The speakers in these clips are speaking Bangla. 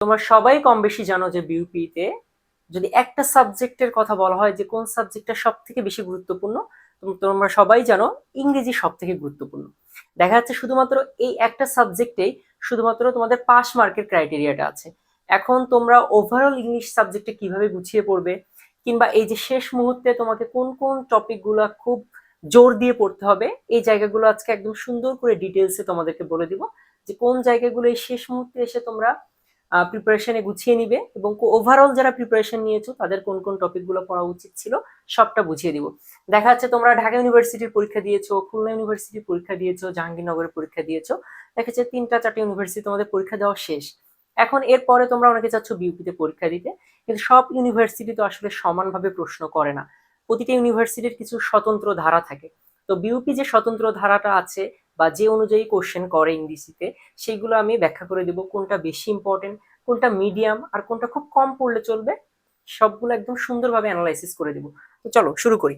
তোমরা সবাই কম বেশি জানো যে বিউপিতে যদি একটা সাবজেক্টের কথা বলা হয় যে কোন সাবজেক্টটা সব থেকে বেশি গুরুত্বপূর্ণ তোমরা সবাই জানো ইংরেজি সব থেকে গুরুত্বপূর্ণ। দেখা যাচ্ছে শুধুমাত্র এই একটা সাবজেক্টেই শুধুমাত্র তোমাদের পাস মার্কের ক্রাইটেরিয়াটা আছে। এখন তোমরা ওভারঅল ইংলিশ সাবজেক্টে কীভাবে গুছিয়ে পড়বে, কিংবা এই যে শেষ মুহূর্তে তোমাকে কোন কোন টপিকগুলো খুব জোর দিয়ে পড়তে হবে, এই জায়গাগুলো আজকে একদম সুন্দর করে ডিটেলসে তোমাদেরকে বলে দিব যে কোন জায়গাগুলো এই শেষ মুহূর্তে এসে তোমরা প্রিপারেশনে গুছিয়ে নিবে এবং ওভারঅল যারা প্রিপারেশন নিয়েছো, তাদের কোন কোন টপিকগুলো পড়া উচিত ছিল সবটা বুঝিয়ে দিব। দেখা যাচ্ছে তোমরা ঢাকা ইউনিভার্সিটির পরীক্ষা দিয়েছ, খুলনা ইউনিভার্সিটির পরীক্ষা দিয়েছ, জাহাঙ্গীরনগরের পরীক্ষা দিয়েছ। দেখা যাচ্ছে তিনটা চারটে ইউনিভার্সিটি তোমাদের পরীক্ষা দেওয়া শেষ। এখন এরপরে তোমরা অনেকে চাচ্ছ বিউপিতে পরীক্ষা দিতে, কিন্তু সব ইউনিভার্সিটি তো আসলে সমানভাবে প্রশ্ন করে না। প্রতিটা ইউনিভার্সিটির কিছু স্বতন্ত্র ধারা থাকে। তো বিউপি যে স্বতন্ত্র ধারাটা আছে বা যে অনুযায়ী কোশ্চেন করে ইংরেজিতে সেইগুলো আমি ব্যাখ্যা করে দেবো কোনটা বেশি ইম্পর্টেন্ট কোনটা মিডিয়াম আর কোনটা খুব কম পড়লে চলবে, সবগুলো একদম সুন্দরভাবে অ্যানালাইসিস করে দেবো। তো চলো শুরু করি।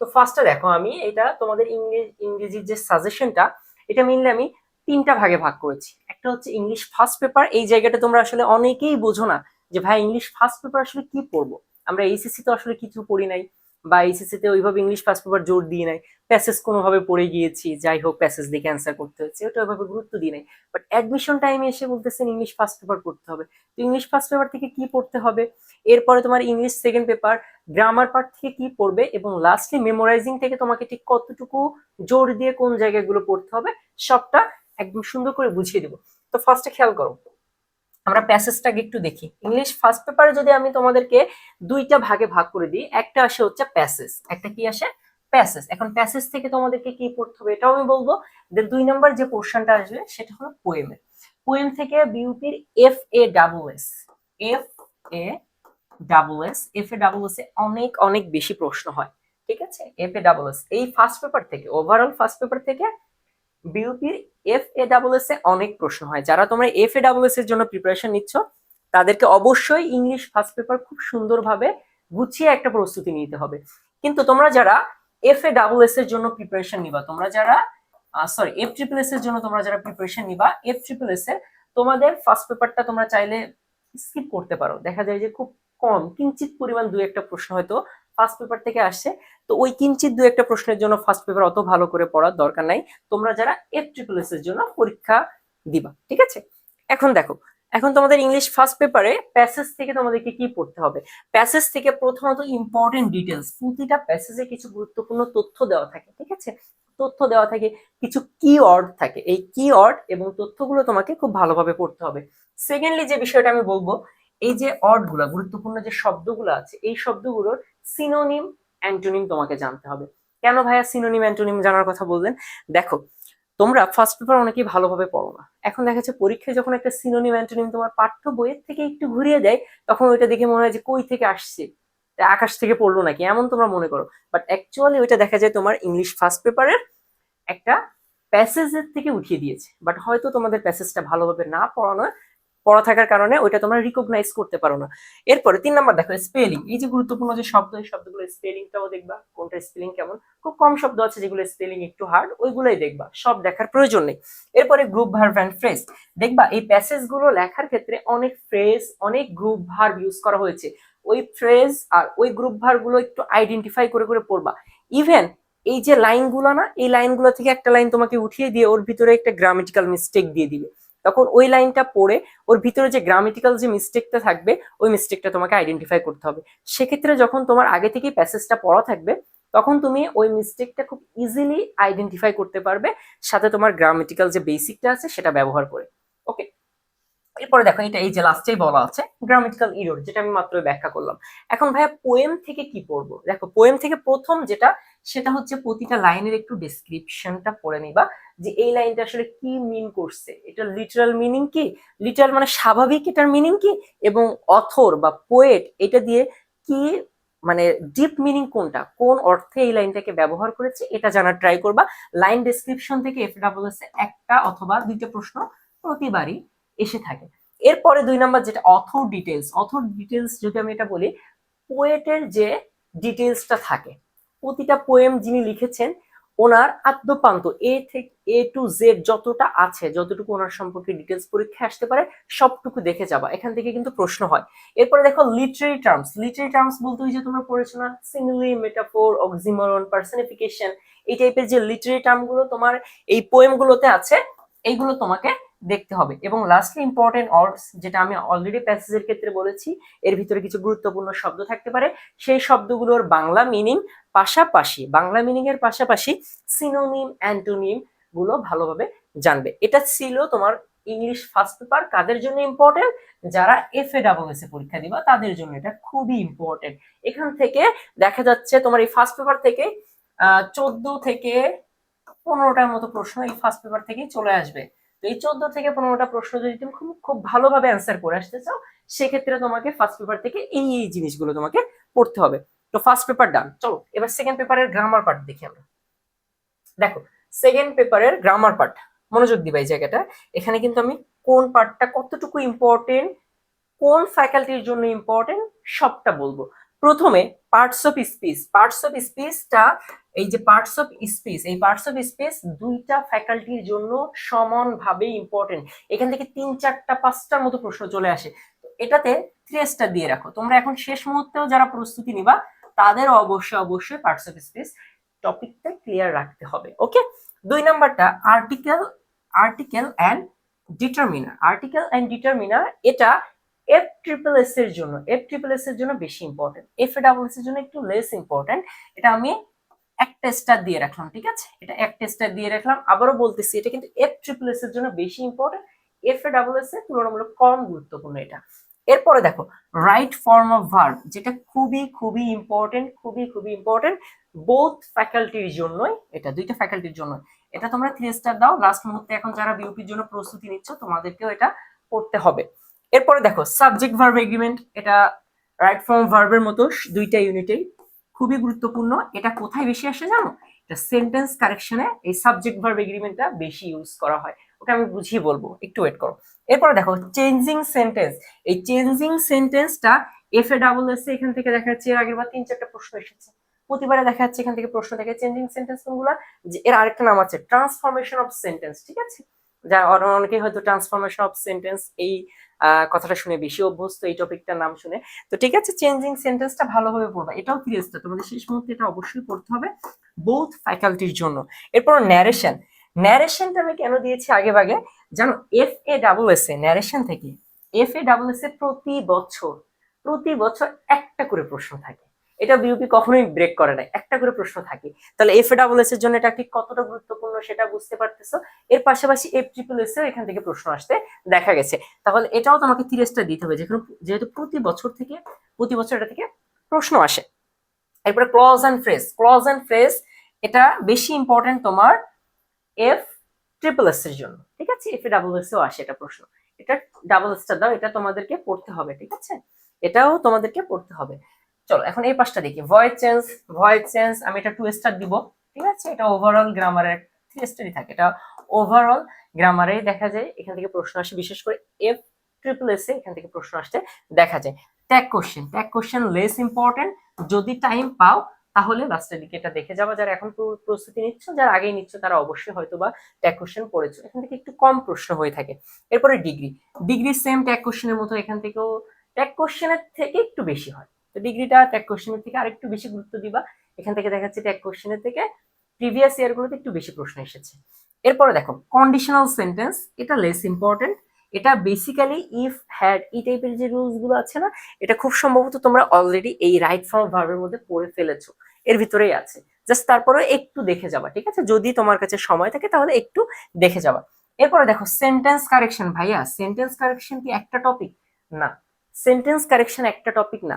তো ফার্স্টে দেখো আমি এটা তোমাদের ইংরেজ ইংরেজির যে সাজেশনটা এটা মেনলি আমি তিনটা ভাগে ভাগ করেছি। একটা হচ্ছে ইংলিশ ফার্স্ট পেপার এই জায়গাটা তোমরা আসলে অনেকেই বোঝো না যে ভাই ইংলিশ ফার্স্ট পেপার আসলে কি পড়ব? আমরা এইচএসসি তো আসলে কিছু পড়ি নাই। বা এইচএসসি তে ওইভাবে ইংলিশ ফার্স্ট পেপার জোর দিয়ে নাই। প্যাসেজ কোনোভাবে পড়ে গিয়েছি, যাই হোক প্যাসেজ দেখে অ্যান্সার করতে হচ্ছে, ওটা ওইভাবে গুরুত্ব দিই নাই। বাট অ্যাডমিশন টাইমে এসে বলতেছেন ইংলিশ ফার্স্ট পেপার পড়তে হবে। তো ইংলিশ ফার্স্ট পেপার থেকে কি পড়তে হবে? এরপরে তোমার English second paper grammar part থেকে কি পড়বে? এবং লাস্টলি মেমোরাইজিং থেকে তোমাকে ঠিক কতটুকু জোর দিয়ে কোন জায়গাগুলো পড়তে হবে? সবটা একদম সুন্দর করে বুঝিয়ে দেবো। তো ফার্স্টে খেয়াল করো। আমরা প্যাসেজটাকে একটু দেখি। ইংলিশ ফার্স্ট পেপারে যদি আমি তোমাদেরকে দুইটা ভাগে ভাগ করে দিই, একটা আসে হচ্ছে প্যাসেজ একটা কি আসে? প্যাসেজ এখন প্যাসেজ থেকে তোমাদেরকে কি পড়তে হবে এটাও আমি বলব। দেন দুই নম্বর যে পোর্শনটা আসবে, সেটা হলো পোয়েমের পোয়েম থেকে বিউপির F A double S F A double S F A double S এ অনেক অনেক বেশি প্রশ্ন হয়। ঠিক আছে? এফ এ ডাবল এস এই ফার্স্ট পেপার থেকে ওভারঅল ফার্স্ট পেপার থেকে বিউপির এফ এ ডাবল এস এ অনেক প্রশ্ন হয়। যারা তোমরা এফ এ ডাবল এস এর জন্য প্রিপারেশন নিচ্ছ, তাদেরকে অবশ্যই ইংলিশ ফার্স্ট পেপার খুব সুন্দরভাবে গুছিয়ে একটা প্রস্তুতি নিতে হবে। কিন্তু তোমরা যারা এফ এ ডাবল এস এর জন্য প্রিপারেশন নিবা, তোমরা যারা সরি এফ ট্রিপল এস এর জন্য তোমরা যারা প্রিপারেশন নিবা এফ ট্রিপল এস এর তোমাদের ফার্স্ট পেপারটা তোমরা চাইলে স্কিপ করতে পারো। দেখা যায় যে খুব কম, কিঞ্চিত পরিমাণ দু একটা প্রশ্ন হয়তো ফার্স্ট পেপার থেকে আসছে। তো ওই কিঞ্চিত দু একটা প্রশ্নের জন্য ফার্স্ট পেপার অত ভালো করে পড়ার দরকার নাই। তোমরা যারা এফ ট্রিপল এস এর জন্য পরীক্ষা দিবা, ঠিক আছে? এখন দেখো, এখন তোমাদের ইংলিশ ফার্স্ট পেপারে প্যাসেজ থেকে তোমাদেরকে কি পড়তে হবে? প্যাসেজ থেকে প্রথমত ইম্পর্টেন্ট ডিটেলস প্রতিটা প্যাসেজে কিছু গুরুত্বপূর্ণ তথ্য দেওয়া থাকে, ঠিক আছে? তথ্য দেওয়া থাকে, কিছু কি ওয়ার্ড থাকে, এই কি ওয়ার্ড এবং তথ্যগুলো তোমাকে খুব ভালোভাবে পড়তে হবে। সেকেন্ডলি যে বিষয়টা আমি বলব, এই যে ওয়ার্ডগুলা, গুরুত্বপূর্ণ যে শব্দগুলো আছে, এই শব্দগুলোর সিনোনিম অ্যান্টোনিম তোমাকে জানতে হবে। কেন ভাইয়া সিনোনিম অ্যান্টোনিম জানার কথা বললেন? দেখো, তোমরা ফার্স্ট পেপার অনেকেই ভালোভাবে পড়ো না। এখন দেখা যাচ্ছে পরীক্ষায় যখন একটা সিনোনিম অ্যান্টোনিম তোমার পাঠ্য বইয়ের থেকে একটু ঘুরিয়ে দেয়, তখন ওইটা দেখে মনে হয় যে কই থেকে আসছে? আকাশ থেকে পড়ল নাকি? এমন তোমরা মনে করো। বাট অ্যাকচুয়ালি ওইটা দেখা যায় তোমার ইংলিশ ফার্স্ট পেপারের একটা প্যাসেজের থেকে উঠিয়ে দিয়েছে। বাট হয়তো তোমাদের প্যাসেজটা ভালোভাবে না পড়ানো পড়া থাকার কারণে ওইটা তোমরা রিকগনাইজ করতে পারো না। এরপরে তিন নাম্বার দেখো স্পেলিং এই যে গুরুত্বপূর্ণ যে শব্দ, এই শব্দগুলো স্পেলিংটাও দেখবা, কোনটা স্পেলিং কেমন। খুব কম শব্দ আছে যেগুলো স্পেলিং একটু হার্ড ওইগুলোই দেখবা। সব দেখার প্রয়োজন নেই। এরপরে গ্রুপ ভার্ব অ্যান্ড ফ্রেজ দেখবা, এই প্যাসেজগুলো লেখার ক্ষেত্রে অনেক ফ্রেজ অনেক গ্রুপ ভার্ব ইউজ করা হয়েছে। ওই ফ্রেজ আর ওই গ্রুপ ভার্বগুলো একটু আইডেন্টিফাই করে করে পড়বা। ইভেন এই যে লাইনগুলো না, এই লাইনগুলো থেকে একটা লাইন তোমাকে উঠিয়ে দিয়ে ওর ভিতরে একটা গ্রামেটিক্যাল মিস্টেক দিয়ে দিবে। তখন ওই লাইনটা পড়ে ওর ভিতরে যে গ্রামেটিক্যাল যে মিস্টেকটা থাকবে, ওই মিস্টেকটা তোমাকে আইডেন্টিফাই করতে হবে। সেক্ষেত্রে যখন তোমার আগে থেকেই প্যাসেজটা পড়া থাকবে, তখন তুমি ওই মিস্টেকটা খুব ইজিলি আইডেন্টিফাই করতে পারবে, সাথে তোমার গ্রামেটিক্যাল যে বেসিকটা আছে সেটা ব্যবহার করে। ওকে এরপরে দেখো, এটা এই যে লাস্টেই বলা আছে গ্রামেটিক্যাল ইরোর যেটা আমি মাত্র ব্যাখ্যা করলাম। এখন ভাইয়া পোয়েম থেকে কি পড়ব? দেখো পোয়েম থেকে প্রথম যেটা, সেটা হচ্ছে প্রতিটা লাইনের একটু ডেসক্রিপশনটা পড়ে নিবা, যে এই লাইনটা আসলে কি মিন করছে? এটা লিটারাল মিনিং কি? লিটারাল মানে স্বাভাবিক এটার মিনিং কি? এবং অথর বা পোয়েট এটা দিয়ে কি মানে ডিপ মিনিং কোনটা? কোন অর্থে এই লাইনটাকে ব্যবহার করেছে? এটা জানার ট্রাই করবা। লাইন ডেসক্রিপশন থেকে এফ ডাবল এস একটা অথবা দুইটা প্রশ্ন প্রতিবারই এসে থাকে। এরপরে দুই নাম্বার যেটা অথর ডিটেলস অথর ডিটেলস যদি আমি এটা বলি পোয়েটের যে ডিটেলসটা থাকে, প্রতিটা পোয়েম যিনি লিখেছেন, ওনার আদ্যপান্ত এ থেকে এ টু জেড যতটা আছে, যতটুকু ওনার সম্পর্কে ডিটেলস পরীক্ষা আসতে পারে, সবটুকু দেখে যাবা। এখান থেকে কিন্তু প্রশ্ন হয়। এরপরে দেখো লিটারি টার্মস লিটারি টার্মস বলতে ওই যে তোমরা পড়েছো না সিমিলি মেটাফোর অক্সিমরন পার্সনিফিকেশন এই টাইপের যে লিটারি টার্মগুলো তোমার, এই পোয়েম গুলোতে আছে, এইগুলো তোমাকে দেখতে হবে। এবং লাস্টলি ইম্পর্টেন্ট অর্ডস যেটা আমি অলরেডি প্যাসেজের ক্ষেত্রে বলেছি, এর ভিতরে কিছু গুরুত্বপূর্ণ শব্দ থাকতে পারে। সেই শব্দগুলোর বাংলা মিনিং পাশাপাশি, বাংলা মিনিং এর পাশাপাশি সিনোনিম অ্যান্টোনিমগুলো ভালোভাবে জানবে। এটা ছিল তোমার ইংলিশ ফার্স্ট পেপার কাদের জন্য ইম্পর্টেন্ট যারা এফ এ ডাবল এস এ পরীক্ষা দিবা, তাদের জন্য এটা খুবই ইম্পর্টেন্ট এখান থেকে দেখা যাচ্ছে তোমার এই ফার্স্ট পেপার থেকে চোদ্দ থেকে পনেরোটার মতো প্রশ্ন এই ফার্স্ট পেপার থেকেই চলে আসবে। তো এই চোদ্দ থেকে পনেরোটা প্রশ্ন যদি তুমি খুব খুব ভালোভাবে অ্যান্সার করে আসতে চাও, সেক্ষেত্রে তোমাকে ফার্স্ট পেপার থেকে এই এই জিনিসগুলো তোমাকে পড়তে হবে। তো ফার্স্ট পেপার ডান চলো, এবার সেকেন্ড পেপারের গ্রামার পার্ট দেখি আমরা। দেখো সেকেন্ড পেপারের গ্রামার পার্ট মনোযোগ দিবা এই জায়গাটা। এখানে কিন্তু আমি কোন পার্টটা কতটুকু ইম্পর্টেন্ট কোন ফ্যাকাল্টির জন্য ইম্পর্টেন্ট সবটা বলব। প্রথমে parts of speech parts of স্পিচটা এই যে পার্টস অফ স্পিচ এই পার্টস অফ স্পিচ দুইটা ফ্যাকাল্টির জন্য সমানভাবে ইম্পর্টেন্ট এখান থেকে তিন, চারটা, পাঁচটার মতো প্রশ্ন চলে আসে। এটাতে থ্রি স্টার দিয়ে রাখো। তোমরা এখন শেষ মুহূর্তেও যারা প্রস্তুতি নিবা, তাদের অবশ্যই অবশ্যই পার্টস অফ স্পিচ টপিকটা ক্লিয়ার রাখতে হবে ওকে দুই নাম্বারটা article article and determiner article and determiner এটা এফ ট্রিপল এস এর জন্য এফ ট্রিপল এস এর জন্য বেশি ইম্পর্টেন্ট এফ ডাবল এস এর জন্য একটু লেস ইম্পর্টেন্ট এটা আমি একটা স্টার দিয়ে রাখলাম, ঠিক আছে? এটা একটা স্টার দিয়ে রাখলাম। আবারও বলতেছি, এটা কিন্তু এফ ট্রিপল এস এর জন্য বেশি ইম্পর্টেন্ট এফ ডাবল এস এর তুলনামূলক কম গুরুত্বপূর্ণ এটা। এরপরে দেখো রাইট ফর্ম অফ ভার্ব যেটা খুবই খুবই ইম্পর্টেন্ট খুবই খুবই ইম্পর্টেন্ট বোথ ফ্যাকাল্টির জন্যই, এটা দুইটা ফ্যাকাল্টির জন্য। এটা তোমরা থ্রি স্টার দাও। লাস্ট মুহূর্তে এখন যারা বিউপির জন্য প্রস্তুতি নিচ্ছ, তোমাদেরকেও এটা পড়তে হবে। এরপরে দেখো সাবজেক্ট ভার্ব এগ্রিমেন্ট এটা রাইট ফর্ম ভার্বের মতো, দুইটা ইউনিটেই খুবই গুরুত্বপূর্ণ। এটা কোথায় বেশি আসে জানো? এটা সেন্টেন্স কারেকশনে এই সাবজেক্ট ভার্ব এগ্রিমেন্টটা বেশি ইউজ করা হয়। ওটা আমি বুঝিয়ে বলব, একটু ওয়েট করো। এরপরে দেখো চেঞ্জিং সেন্টেন্স এই চেঞ্জিং সেন্টেন্সটা এফ এ ডাবল এস এখান থেকে দেখা যাচ্ছে এর আগের বার তিন চারটা প্রশ্ন এসেছে। প্রতিবারে দেখা যাচ্ছে এখান থেকে প্রশ্ন থেকে চেঞ্জিং সেন্টেন্স কোনগুলো? এর আরেকটা নাম আছে ট্রান্সফরমেশন অফ সেন্টেন্স ঠিক আছে? যা অনেকেই হয়তো ট্রান্সফরমেশন অফ সেন্টেন্স এই কথাটা শুনে বেশি অভ্যস্ত এই টপিকটার নাম শুনে। তো ঠিক আছে চেঞ্জিং সেন্টেন্সটা ভালোভাবে পড়বা। এটাও সিরিয়াসটা তোমাদের শেষ মুহূর্তে এটা অবশ্যই পড়তে হবে বোথ ফ্যাকাল্টির জন্য। এরপর ন্যারেশন ন্যারেশনটা আমি কেন দিয়েছি আগে ভাগে? জানো এফ এ ডাবল এস এ ন্যারেশন থেকে। এফ এ ডাবল এস এ প্রতি বছর প্রতি বছর একটা করে প্রশ্ন থাকে। এটা বিউপি কখনোই ব্রেক করে না একটা করে প্রশ্ন থাকে, তাহলে এফ ডাবল এস এর জন্য এটা ঠিক কতটা গুরুত্বপূর্ণ সেটা বুঝতে পারতেছো? এর পাশাপাশি এফ ট্রিপল এস এও এখান থেকে প্রশ্ন আসতে দেখা গেছে। তাহলে এটাও তোমাকে তিরিশটা দিতে হবে, যেখানে যেহেতু প্রতি বছর থেকে, প্রতি বছর এটা থেকে প্রশ্ন আসে। এরপরে clause and phrase clause and phrase এটা বেশি ইম্পর্টেন্ট তোমার এফ ট্রিপল এস এর জন্য, ঠিক আছে? এফ ডাবল এস এও আসে এটা প্রশ্ন। এটা ডাবল এসটা দাও, এটা তোমাদেরকে পড়তে হবে, ঠিক আছে? এটাও তোমাদেরকে পড়তে হবে। চলো, এখন এই পাশটা দেখি। ভয়েস চেঞ্জ ভয়েস চেঞ্জ আমি এটা টু স্টার দিব। ঠিক আছে? এটা ওভারঅল গ্রামারের থ্রি স্টারই থাকে। এটা ওভারঅল গ্রামারে দেখা যায়। এখান থেকে প্রশ্ন আসে, বিশেষ করে এফ ট্রিপল এস এখান থেকে প্রশ্ন আসতে দেখা যায়। Tag question tag question less important যদি টাইম পাও, তাহলে লাস্টের দিকে এটা দেখে যাবা। যারা এখন প্রস্তুতি নিচ্ছ, যারা আগেই নিচ্ছ, তারা অবশ্যই হয়তো বা ট্যাগ কোশ্চেন পড়েছো। এখান থেকে একটু কম প্রশ্ন হয়ে থাকে। এরপরে ডিগ্রি ডিগ্রি সেম ট্যাগ কোশ্চেনের মতো এখান থেকেও ট্যাগ কোশ্চেনের থেকে একটু বেশি হয়। তো ডিগ্রিটা ট্যাগ কোশ্চেনের থেকে আরেকটু বেশি গুরুত্ব দিবা। এখান থেকে দেখা যাচ্ছে ট্যাগ কোশ্চেনের থেকে প্রিভিয়াস ইয়ারগুলোতে একটু বেশি প্রশ্ন এসেছে। এরপরে দেখো কন্ডিশনাল সেন্টেন্স এটা লেস ইম্পর্টেন্ট এটা বেসিক্যালি ইফ হ্যাড এই টাইপের যে রুলসগুলো আছে না, এটা খুব সম্ভবত তোমরা অলরেডি এই রাইট ফর্ম ভার্বের মধ্যে পড়ে ফেলেছো। এর ভিতরেই আছে। জাস্ট তারপরে একটু দেখে যাবা, ঠিক আছে? যদি তোমার কাছে সময় থাকে তাহলে একটু দেখে যাবা। এরপরে দেখো সেন্টেন্স কারেকশন ভাইয়া সেন্টেন্স কারেকশন কি একটা টপিক না। সেন্টেন্স কারেকশন একটা টপিক না।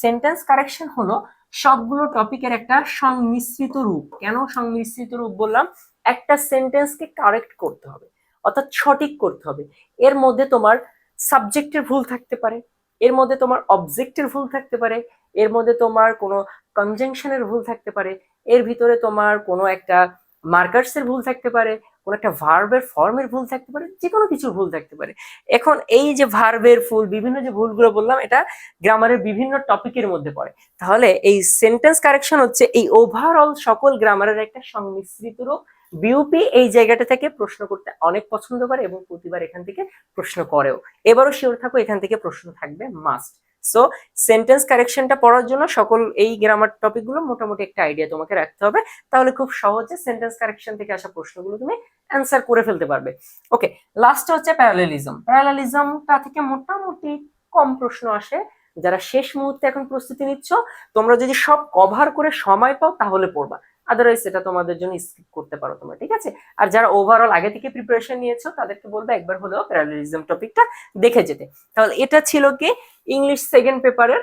সেন্টেন্স কারেকশন হলো সবগুলো টপিকের একটা সংমিশ্রিত রূপ। কেন সংমিশ্রিত রূপ বললাম? একটা সেন্টেন্সকে কারেক্ট করতে হবে, অর্থাৎ সঠিক করতে হবে। এর মধ্যে তোমার সাবজেক্টের ভুল থাকতে পারে, এর মধ্যে তোমার অবজেক্টের ভুল থাকতে পারে, এর মধ্যে তোমার কোনো কনজাংশনের ভুল থাকতে পারে, এর ভিতরে তোমার কোনো একটা মার্কার্সের ভুল থাকতে পারে কোন একটা ভার্বের ফর্মের ভুল থাকতে পারে যে কোনো কিছুর ভুল থাকতে পারে। এখন এই যে ভার্বের ভুল বিভিন্ন যে ভুলগুলো বললাম, এটা গ্রামারের বিভিন্ন টপিকের মধ্যে পড়ে। তাহলে এই সেন্টেন্স কারেকশন হচ্ছে এই ওভারঅল সকল গ্রামারের একটা সংমিশ্রিত রূপ। বিউপি এই জায়গাটা থেকে প্রশ্ন করতে অনেক পছন্দ করে এবং প্রতিবার এখান থেকে প্রশ্ন করেও। এবারও শিওর থাকো, এখান থেকে প্রশ্ন থাকবে মাস্ট সো সেন্টেন্স কারেকশনটা পড়ার জন্য সকল এই গ্রামার টপিকগুলো মোটামুটি একটা আইডিয়া তোমাকে রাখতে হবে। তাহলে খুব সহজে সেন্টেন্স কারেকশন থেকে আসা প্রশ্নগুলো তুমি অ্যান্সার করে ফেলতে পারবে। ওকে লাস্ট হচ্ছে প্যারালেলিজম প্যারালেলিজমটা থেকে মোটামুটি কম প্রশ্ন আসে। যারা শেষ মুহূর্তে এখন প্রস্তুতি নিচ্ছ, তোমরা যদি সব কভার করে সময় পাও তাহলে পড়বা। আদারওয়াইজ এটা তোমাদের জন্য স্কিপ করতে পারো তোমরা, ঠিক আছে? আর যারা ওভারঅল আগে থেকে প্রিপারেশন নিয়েছো, তাদেরকে বলব একবার হলেও প্যারালেলিজম টপিকটা দেখে যেতে। তাহলে এটা ছিল কি? ইংলিশ সেকেন্ড পেপারের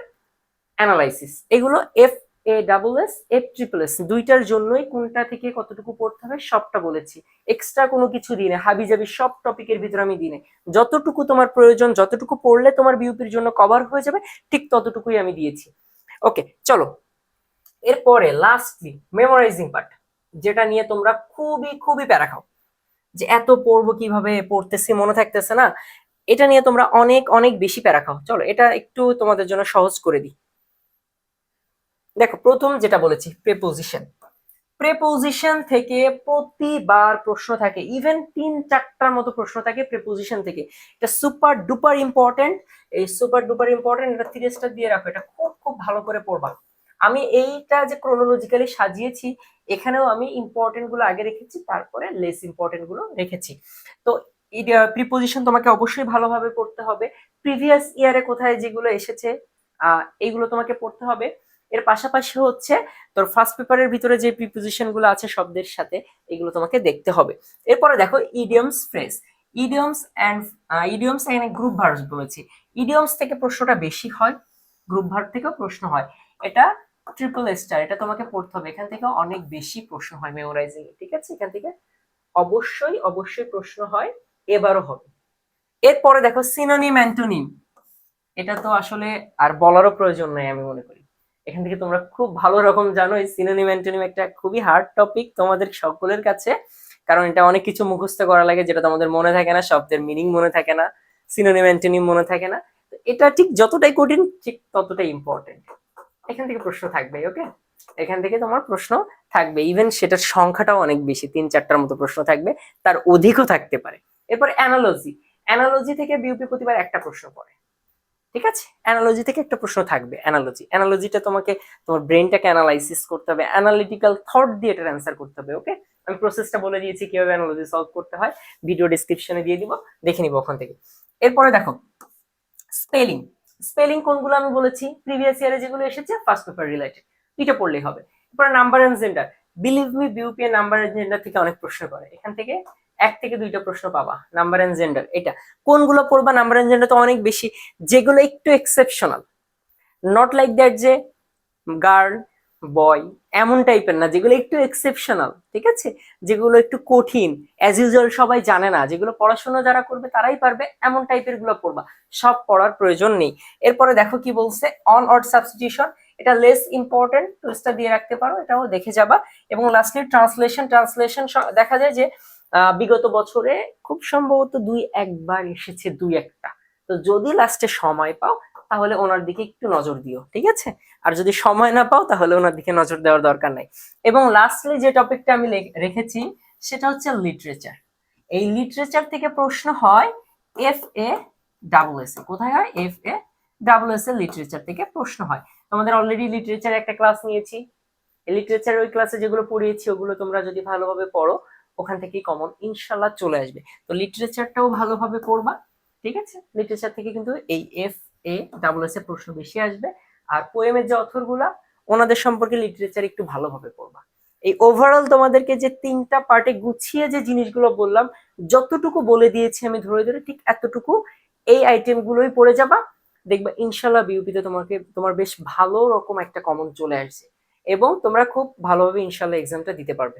অ্যানালাইসিস এগুলো F A double S F triple S দুইটার জন্যই কোনটা থেকে কতটুকু পড়তে হবে সবটা বলেছি। এক্সট্রা কোনো কিছু দিনে হাবি জাবি সব টপিকের ভিতরে আমি দিনে যতটুকু তোমার প্রয়োজন, যতটুকু পড়লে তোমার বিউপির জন্য কভার হয়ে যাবে, ঠিক ততটুকুই আমি দিয়েছি। ওকে চলো এরপরে লাস্টলি মেমোরাইজিং পার্ট যেটা নিয়ে তোমরা খুবই খুবই প্যারা খাও। যে এত পড়ব কীভাবে, পড়তেছি, মনে থাকতেছে না, এটা নিয়ে তোমরা অনেক অনেক বেশি প্যারা খাও। চলো, এটা একটু তোমাদের জন্য সহজ করে দিই। দেখো, প্রথম যেটা বলেছি প্রেপোজিশন প্রেপোজিশন থেকে প্রতিবার প্রশ্ন থাকে ইভেন তিন চারটার মতো প্রশ্ন থাকে প্রেপোজিশন থেকে। এটা সুপার ডুপার ইম্পর্টেন্ট এই সুপার ডুপার ইম্পর্টেন্ট এটা তিরিশটা দিয়ে রাখো, এটা খুব খুব ভালো করে পড়বা। আমি এইটা যে ক্রোনোলজিক্যালি সাজিয়েছি, এখানেও আমি ইম্পর্টেন্টগুলো আগে রেখেছি, তারপরে লেস ইম্পর্টেন্টগুলো রেখেছি। তো প্রিপোজিশন তোমাকে অবশ্যই ভালোভাবে পড়তে হবে। প্রিভিয়াস ইয়ারে কোথায় যেগুলো এসেছে এইগুলো তোমাকে পড়তে হবে। এর পাশাপাশি হচ্ছে, তোর ফার্স্ট পেপারের ভিতরে যে প্রিপোজিশনগুলো আছে শব্দের সাথে, এগুলো তোমাকে দেখতে হবে। এরপরে দেখো idioms phrase idioms and idioms এখানে গ্রুপ ভার্বস বলেছি। ইডিয়মস থেকে প্রশ্নটা বেশি হয় গ্রুপ ভার্ব থেকেও প্রশ্ন হয়। এটা ট্রিপল স্টার এটা তোমাকে পড়তে হবে। এখান থেকে অনেক বেশি প্রশ্ন হয় মেমোরাইজিং ঠিক আছে? এখান থেকে অবশ্যই অবশ্যই প্রশ্ন হয়, এবারও হবে। এরপরে দেখো সিনোনিম অ্যান্টোনিম এটা তো আসলে আর বলারও প্রয়োজন নাই আমি মনে করি। এখান থেকে তোমরা খুব ভালো রকম জানো, এই সিনোনিম অ্যান্টোনিম একটা খুবই হার্ড টপিক তোমাদের সকলের কাছে, কারণ এটা অনেক কিছু মুখস্থ করা লাগে যেটা তোমাদের মনে থাকে না, শব্দের মিনিং মনে থাকে না সিনোনিম অ্যান্টোনিম মনে থাকে না। এটা ঠিক যতটাই কঠিন, ঠিক ততটাই ইম্পর্টেন্ট এখান থেকে প্রশ্ন থাকবে ওকে এখান থেকে তোমার প্রশ্ন থাকবে। ইভেন সেটার সংখ্যাটাও অনেক বেশি, তিন চারটার মতো প্রশ্ন থাকবে, তার অধিকও থাকতে পারে। এরপর অ্যানালজি অ্যানালজি থেকে বিউপি প্রতিবার একটা প্রশ্ন পড়ে, ঠিক আছে? অ্যানালজি থেকে একটা প্রশ্ন থাকবে অ্যানালজি অ্যানালজিটা তোমাকে, তোমার ব্রেনটাকে অ্যানালাইসিস করতে হবে অ্যানালিটিক্যাল থট দিয়ে এটার অ্যান্সার করতে হবে ওকে আমি প্রসেসটা বলে দিয়েছি, কীভাবে অ্যানালজি সলভ করতে হয়। ভিডিও ডিসক্রিপশনে দিয়ে দিব, দেখে নিব ওখান থেকে। এরপরে দেখো স্পেলিং স্পেলিং কোনগুলো আমি বলেছি? প্রিভিয়াস ইয়ারে যেগুলো এসেছে ফার্স্ট পেপার রিলেটেড এটা পড়লেই হবে। এরপর number and gender believe me বিউপিএ number and gender থেকে অনেক প্রশ্ন করে। এখান থেকে এক থেকে দুইটা প্রশ্ন পাবা নাম্বার এন্ড জেন্ডার এটা। কোনগুলো পড়বা নাম্বার এন্ড জেন্ডার তো অনেক বেশি, যেগুলো একটু এক্সেপশনাল নট লাইক দ্যাট যে গার্ল বয় এমন টাইপের না, যেগুলো একটু এক্সেপশনাল ঠিক আছে? যেগুলো একটু কঠিন অ্যাজ ইউজুয়াল সবাই জানে না, যেগুলো পড়াশোনা যারা করবে তারাই পারবে, এমন টাইপেরগুলো পড়বা। সব পড়ার প্রয়োজন নেই। এরপরে দেখো কি বলছে অন অর সাবস্টিটিউশন এটা লেস ইম্পর্টেন্ট টুলসটা দিয়ে রাখতে পারো, এটাও দেখে যাবা। এবং লাস্টলি ট্রান্সলেশন ট্রান্সলেশন দেখা যায় যে বিগত বছরে খুব সম্ভবত দুই একবার এসেছে দুই একটা। তো যদি লাস্টে সময় পাও তাহলে ওনার দিকে একটু নজর দিও, ঠিক আছে? আর যদি সময় না পাও, তাহলে ওনার দিকে নজর দেওয়ার দরকার নাই। এবং লাস্টলি যে টপিকটা আমি রেখেছি, সেটা হচ্ছে লিটারেচার এই লিটারেচার থেকে প্রশ্ন হয় এফ এ ডাবল এস কোথায় হয়? এফ এ ডাবল এস এ লিটারেচার থেকে প্রশ্ন হয়। তোমাদের অলরেডি লিটারেচার একটা ক্লাস নিয়েছি। লিটারেচার ওই ক্লাসে যেগুলো পড়িয়েছি, ওগুলো তোমরা যদি ভালোভাবে পড়ো, ওখান থেকেই কমন ইনশাল্লাহ চলে আসবে। তো লিটারেচারটাও ভালোভাবে পড়বা, ঠিক আছে? লিটারেচার থেকে কিন্তু এই এফ এ ডাবল এস এ প্রশ্ন বেশি আসবে। আর পোয়েমের যে অথরগুলা ওনাদের সম্পর্কে লিটারেচার একটু ভালোভাবে পড়বা। এই ওভারঅল তোমাদেরকে যে তিনটা পার্টে গুছিয়ে যে জিনিসগুলো বললাম, যতটুকু বলে দিয়েছি আমি ধরে ধরে, ঠিক এতটুকু এই আইটেম গুলোই পড়ে যাবা। দেখবা ইনশাল্লাহ বিউপিতে তোমাকে, তোমার বেশ ভালো রকম একটা কমন চলে আসছে এবং তোমরা খুব ভালোভাবে ইনশাল্লাহ এক্সামটা দিতে পারবে।